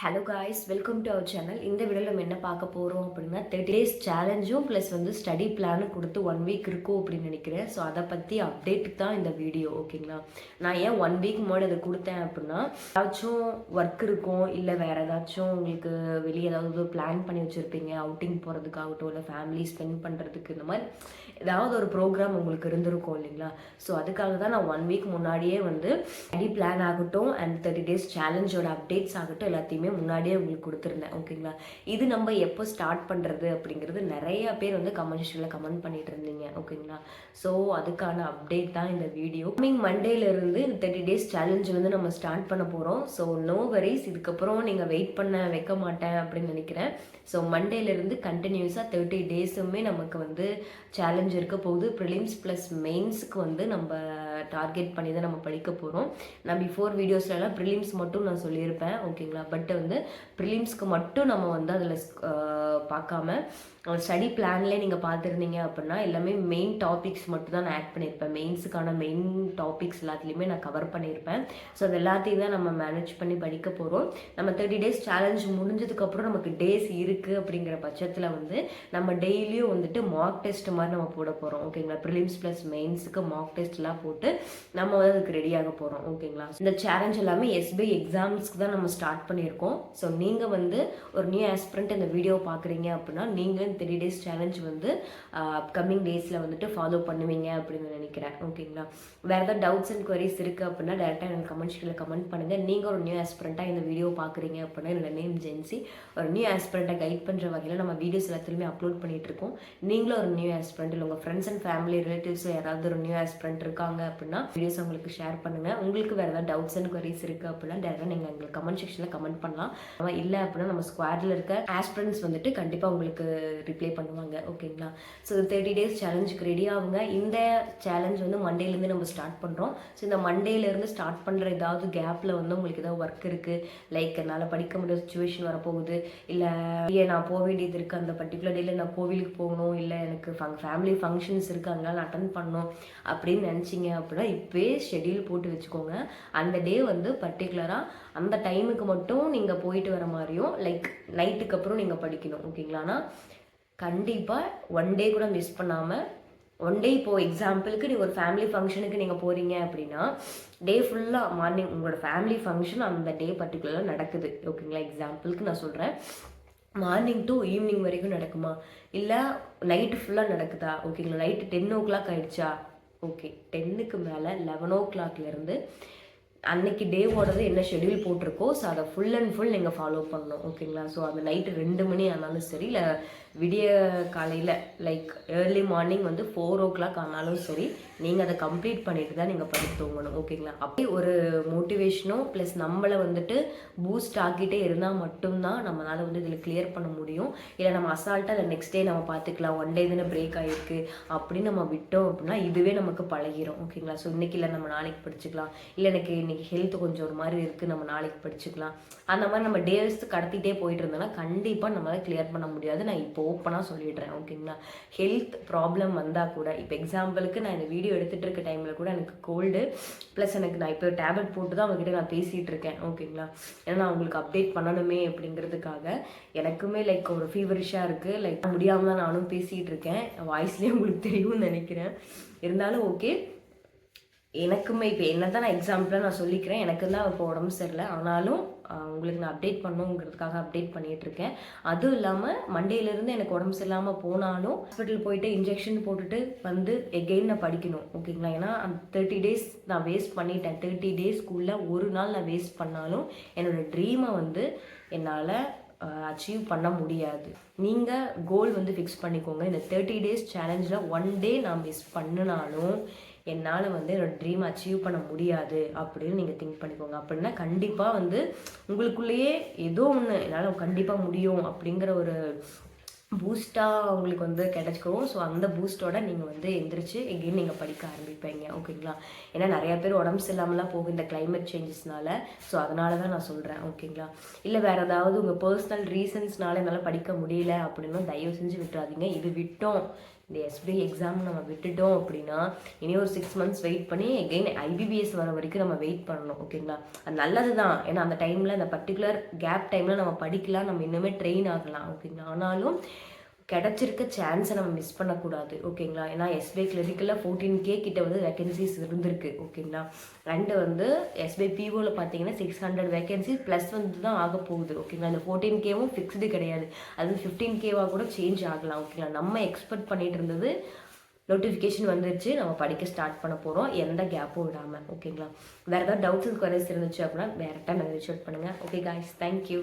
Hello guys welcome to our channel இந்த வீடியோவில் நம்ம என்ன பார்க்க போகிறோம் அப்படின்னா தேர்ட்டி டேஸ் சேலஞ்சும் ப்ளஸ் வந்து ஸ்டடி பிளானும் கொடுத்து ஒன் வீக் இருக்கும் அப்படின்னு நினைக்கிறேன். ஸோ அதை பற்றி அப்டேட்டு தான் இந்த வீடியோ ஓகேங்களா நான் ஏன் ஒன் வீக் முன்னாடி அதை கொடுத்தேன் அப்படின்னா ஏதாச்சும் ஒர்க் இருக்கும் இல்லை வேறு ஏதாச்சும் உங்களுக்கு வெளியே ஏதாவது பிளான் பண்ணி வச்சுருப்பீங்க அவுட்டிங் போகிறதுக்காகட்டும் இல்லை ஃபேமிலி ஸ்பெண்ட் பண்ணுறதுக்கு இந்த மாதிரி ஏதாவது ஒரு ப்ரோக்ராம் உங்களுக்கு இருந்திருக்கும் இல்லைங்களா? ஸோ அதுக்காக தான் நான் ஒன் வீக் முன்னாடியே வந்து ஸ்டடி பிளான் ஆகட்டும் அண்ட் தேர்ட்டி டேஸ் சேலஞ்சோட அப்டேட்ஸ் ஆகட்டும் எல்லாத்தையுமே முன்னாடியே உங்களுக்கு கொடுத்துருந்தேன் ஓகேங்களா? இது நம்ம எப்போ ஸ்டார்ட் பண்ணுறது அப்படிங்கிறது நிறைய பேர் வந்து கமெண்ட் செக்ஷனில் கமெண்ட் பண்ணிட்டு இருந்தீங்க ஓகேங்களா? ஸோ அதுக்கான அப்டேட் தான் இந்த வீடியோ கமிங் மண்டேலேருந்து இந்த தேர்ட்டி டேஸ் சேலஞ்ச் வந்து நம்ம ஸ்டார்ட் பண்ண போகிறோம் ஸோ நோ வரிஸ் இதுக்கப்புறம் நீங்கள் வெயிட் பண்ண வைக்க மாட்டேன் அப்படின்னு நினைக்கிறேன். ஸோ மண்டேலேருந்து கண்டினியூஸாக தேர்ட்டி டேஸுமே நமக்கு வந்து சேலஞ்ச் இருக்க போகுது. ப்ரிலிம்ஸ் ப்ளஸ் மெயின்ஸுக்கு வந்து நம்ம டார்கெட் பண்ணி தான் நம்ம படிக்க போகிறோம் நான் பிஃபோர் வீடியோஸ்லலாம் ப்ரிலிம்ஸ் மட்டும் நான் சொல்லியிருப்பேன் ஓகேங்களா பட் வந்து ப்ரிலிம்ஸ்க்கு மட்டும் நம்ம வந்து அதில் பார்க்காம ஸ்டடி பிளான்லேயே நீங்கள் பார்த்துருந்தீங்க அப்படின்னா எல்லாமே மெயின் டாபிக்ஸ் மட்டும் தான் நான் ஆட் பண்ணியிருப்பேன். மெயின்ஸுக்கான மெயின் டாபிக்ஸ் எல்லாத்துலேயுமே நான் கவர் பண்ணியிருப்பேன். ஸோ அது எல்லாத்தையும் தான் நம்ம மேனேஜ் பண்ணி படிக்க போகிறோம் நம்ம தேர்ட்டி டேஸ் சேலஞ்ச் முடிஞ்சதுக்கப்புறம் நமக்கு டேஸ் இருக்குது அப்படிங்கிற பட்சத்தில் வந்து நம்ம டெய்லியும் வந்துட்டு மார்க் டெஸ்ட் மாதிரி நம்ம போட போகிறோம் ஓகேங்களா ப்ரிலிம்ஸ் ப்ளஸ் மெயின்ஸுக்கு மார்க் டெஸ்ட்லாம் போட்டு நம்ம வந்து அதுக்கு ரெடியாக போகிறோம் ஓகேங்களா இந்த சேலஞ்ச் எல்லாமே எஸ்பிஐ எக்ஸாம்ஸ்க்கு தான் நம்ம ஸ்டார்ட் பண்ணியிருக்கோம். ஸோ நீங்கள் வந்து ஒரு நியூ ஆஸ்பிரண்ட் இந்த வீடியோ பார்க்குறீங்க அப்படின்னா நீங்களும் த்ரீ டேஸ் சேலஞ்ச் வந்து uh, அப்கமிங் டேஸில் வந்துட்டு ஃபாலோ பண்ணுவீங்க அப்படின்னு நினைக்கிறேன். ஓகேங்களா வேறு ஏதாவது டவுட்ஸ் அண்ட் கொரிஸ் இருக்குது அப்படின்னா டேரெக்டாக எனக்கு கமெண்ட் செக்ஷனில் கமெண்ட் பண்ணுங்கள் நீங்கள் ஒரு நியூ ஆஸ்பிரண்ட்டாக இந்த வீடியோ பார்க்குறீங்க அப்படின்னா என்னோட நேம் ஜென்சி. ஒரு நியூ ஆஸ்பிரண்ட்டை கைட் பண்ணுற வகையில் நம்ம வீடியோஸ் எல்லாத்துலேயுமே அப்லோட் பண்ணிகிட்டு இருக்கோம். நீங்களும் ஒரு நியூ ஆஸ்பிரண்ட் இல்லை உங்கள் ஃப்ரெண்ட்ஸ் அண்ட் ஃபேமிலி ரிலேட்டிவ்ஸ் யாராவது ஒரு நியூ ஆஸ்பிரண்ட் இருக்காங்க அப்படின்னா வீடியோஸ் உங்களுக்கு ஷேர் பண்ணுங்கள் உங்களுக்கு வேறு ஏதாவது டவுட்ஸ் அண்ட் கொரிஸ் இருக்குது அப்படின்னா டேரெக்டாக நீங்கள் எங்களுக்கு கமெண்ட் செக்ஷனில் கமெண்ட் பண்ணலாம். நம்ம இல்லை அப்படின்னா நம்ம ஸ்குவாடில் இருக்க ஆஸ்பிரண்ட்ஸ் வந்துட்டு கண்டிப்பாக உங்களுக்கு ரிப்ளை பண்ணுவாங்க. ஓகேங்களா ஸோ தேர்ட்டி டேஸ் சேலஞ்சுக்கு ரெடி ஆகுங்க. இந்த சேலஞ்ச் வந்து மண்டேலேருந்து நம்ம ஸ்டார்ட் பண்ணுறோம் ஸோ இந்த மண்டேலேருந்து ஸ்டார்ட் பண்ணுற ஏதாவது கேப்பில் வந்து உங்களுக்கு ஏதாவது ஒர்க் இருக்குது லைக் என்னால் படிக்க முடியாத சுச்சுவேஷன் வரப்போகுது. இல்லை ஐயா நான் போக வேண்டியது இருக்குது அந்த பர்டிகுலர் டேயில் நான் கோவிலுக்கு போகணும். இல்லை எனக்கு ஃபங் ஃபேமிலி ஃபங்க்ஷன்ஸ் இருக்குது அதனால் அட்டன் பண்ணணும் அப்படின்னு நினச்சிங்க அப்படின்னா இப்போயே ஷெட்யூல் போட்டு வச்சுக்கோங்க. அந்த டே வந்து பர்டிகுலராக அந்த டைமுக்கு மட்டும் நீங்கள் போயிட்டு வர மாதிரியும் லைக் நைட்டுக்கு அப்புறம் நீங்கள் படிக்கணும் ஓகேங்களாண்ணா கண்டிப்பாக ஒன் டே கூட மிஸ் பண்ணாமல் ஒன் டே இப்போது எக்ஸாம்பிளுக்கு நீங்கள் ஒரு ஃபேமிலி ஃபங்க்ஷனுக்கு நீங்கள் போகிறீங்க அப்படின்னா டே ஃபுல்லாக மார்னிங் உங்களோட ஃபேமிலி ஃபங்க்ஷன் அந்த டே பர்டிகுலராக நடக்குது ஓகேங்களா எக்ஸாம்பிளுக்கு நான் சொல்கிறேன் மார்னிங் டு ஈவினிங் வரைக்கும் நடக்குமா? இல்லை நைட்டு ஃபுல்லாக நடக்குதா? ஓகேங்களா நைட்டு டென் ஓ கிளாக் ஆயிடுச்சா? ஓகே டென்னுக்கு மேலே லெவன் ஓ கிளாக்லேருந்து அன்னைக்கு டேவோடது என்ன ஷெட்யூல் போட்டிருக்கோ ஸோ அதை ஃபுல் அண்ட் ஃபுல் நீங்கள் ஃபாலோ பண்ணணும். ஓகேங்களா ஸோ அந்த நைட்டு ரெண்டு மணி ஆனாலும் சரி இல்லை விடிய காலையில் லைக் ஏர்லி மார்னிங் வந்து ஃபோர் ஓ கிளாக் ஆனாலும் சரி நீங்கள் அதை கம்ப்ளீட் பண்ணிட்டு தான் நீங்கள் படுத்து தூங்கணும் ஓகேங்களா அப்படி ஒரு மோட்டிவேஷனும் ப்ளஸ் நம்மளை வந்துட்டு பூஸ்ட் ஆக்கிட்டே இருந்தால் மட்டும்தான் நம்மளால் வந்து இதில் கிளியர் பண்ண முடியும். இல்லை நம்ம அசால்ட்டாக அதை நெக்ஸ்ட் டே நம்ம பார்த்துக்கலாம் ஒன் டே தானே பிரேக் ஆகிருக்கு அப்படின்னு நம்ம விட்டோம் அப்படின்னா இதுவே நமக்கு பழகிரும் ஓகேங்களா ஸோ இன்னைக்கு இல்லை நம்ம நாளைக்கு படிச்சுக்கலாம். இல்லை எனக்கு இன்றைக்கி ஹெல்த் கொஞ்சம் ஒரு மாதிரி இருக்குது நம்ம நாளைக்கு படிச்சுக்கலாம். அந்த மாதிரி நம்ம டேஸ் கடத்திட்டே போயிட்டு இருந்தோம்னா கண்டிப்பாக நம்மளால் கிளியர் பண்ண முடியாது. நான் இப்போ ஓப்பனாக சொல்லிடுறேன் ஓகேங்களா ஹெல்த் ப்ராப்ளம் வந்தால் கூட இப்போ எக்ஸாம்பிளுக்கு நான் இந்த வீடியோ எடுத்துகிட்டு இருக்க டைமில் கூட எனக்கு கோல்டு ப்ளஸ் எனக்கு நான் இப்போ டேப்லெட் போட்டு தான் அவங்ககிட்ட நான் பேசிகிட்டு இருக்கேன் ஓகேங்களா ஏன்னா நான் உங்களுக்கு அப்டேட் பண்ணணுமே அப்படிங்கிறதுக்காக எனக்குமே லைக் ஒரு ஃபீவரிஷாக இருக்குது லைக் முடியாமல் தான் நானும் பேசிகிட்டு இருக்கேன். வாய்ஸ்லேயே உங்களுக்கு தெரியும்னு நினைக்கிறேன். இருந்தாலும் ஓகே எனக்குமே இப்போ என்ன தான் நான் எக்ஸாம்பிளாக நான் சொல்லிக்கிறேன் எனக்கு தான் இப்போ உடம்பு சரியில்லை. ஆனாலும் உங்களுக்கு நான் அப்டேட் பண்ணணுங்கிறதுக்காக அப்டேட் பண்ணிகிட்ருக்கேன் அதுவும் இல்லாமல் மண்டேலேருந்து எனக்கு உடம்பு சரியில்லாமல் போனாலும் ஹாஸ்பிட்டல் போயிட்டு இன்ஜெக்ஷன் போட்டுட்டு வந்து எகெயின் நான் படிக்கணும். ஓகேங்களா? ஏன்னா அந்த தேர்ட்டி டேஸ் நான் வேஸ்ட் பண்ணிட்டேன். தேர்ட்டி டேஸ்க்குள்ளே ஒரு நாள் நான் வேஸ்ட் பண்ணாலும் என்னோட ட்ரீமை வந்து என்னால் அச்சீவ் பண்ண முடியாது. நீங்கள் கோல் வந்து ஃபிக்ஸ் பண்ணிக்கோங்க. இந்த தேர்ட்டி டேஸ் சேலஞ்சில் ஒன் டே நான் மிஸ் பண்ணினாலும் என்னால் வந்து என்னோடய ட்ரீம் அச்சீவ் பண்ண முடியாது அப்படின்னு நீங்கள் திங்க் பண்ணிக்கோங்க. அப்படின்னா கண்டிப்பாக வந்து உங்களுக்குள்ளேயே ஏதோ ஒன்று என்னால் கண்டிப்பாக முடியும் அப்படிங்கிற ஒரு பூஸ்ட்டாக உங்களுக்கு வந்து கிடைச்சிக்கும். ஸோ அந்த பூஸ்ட்டோட நீங்கள் வந்து எந்திரிச்சு எங்கேயும் நீங்கள் படிக்க ஆரம்பிப்பீங்க. ஓகேங்களா? ஏன்னா நிறையா பேர் உடம்பு சரியில்லாமலாம் போகும் இந்த கிளைமேட் சேஞ்சஸ்னால ஸோ அதனால தான் நான் சொல்கிறேன் ஓகேங்களா? இல்லை வேறு ஏதாவது உங்கள் பர்சனல் ரீசன்ஸ்னால என்னால் படிக்க முடியல அப்படின்னு தயவு செஞ்சு விட்டுறாதீங்க. இது விட்டோம். இந்த எஸ்பிஐ எக்ஸாம் நம்ம விட்டுட்டோம் அப்படின்னா இனி ஒரு சிக்ஸ் மந்த்ஸ் வெயிட் பண்ணி எகெயின் ஐபிபிஎஸ் வர வரைக்கும் நம்ம வெயிட் பண்ணணும் ஓகேங்களா அது நல்லது தான் ஏன்னா அந்த டைமில் அந்த பர்டிகுலர் கேப் டைமில் நம்ம படிக்கலாம் நம்ம இன்னுமே ட்ரெயின் ஆகலாம் ஓகேங்களா ஆனாலும் கிடச்சிருக்க சான்ஸை நம்ம மிஸ் பண்ணக்கூடாது ஓகேங்களா ஏன்னா எஸ்பிஐ கிளினிக்கில் ஃபோர்டீன் கே கிட்ட வந்து வேகன்சிஸ் இருந்திருக்கு ஓகேங்களா அண்டு வந்து எஸ்பிஐ பிஓவில் பார்த்தீங்கன்னா சிக்ஸ் ஹண்ட்ரட் வேகன்சிஸ் ப்ளஸ் வந்து தான் ஆக போகுது ஓகேங்களா இந்த ஃபோர்டீன் கேவும் ஃபிக்ஸ்டு கிடையாது. அது ஃபிஃப்டீன் கேவாக கூட சேஞ்ச் ஆகலாம் ஓகேங்களா நம்ம எக்ஸ்பெக்ட் பண்ணிட்டு இருந்தது நோட்டிஃபிகேஷன் வந்துருச்சு நம்ம படிக்க ஸ்டார்ட் பண்ண போகிறோம் எந்த கேப்பும் விடாமல் ஓகேங்களா வேறு ஏதாவது டவுட்ஸ் குறைஸ் இருந்துச்சு அப்படின்னா டேரெக்டாக மெசேஜ் பண்ணுங்கள் ஓகே காய்ஸ் தேங்க்யூ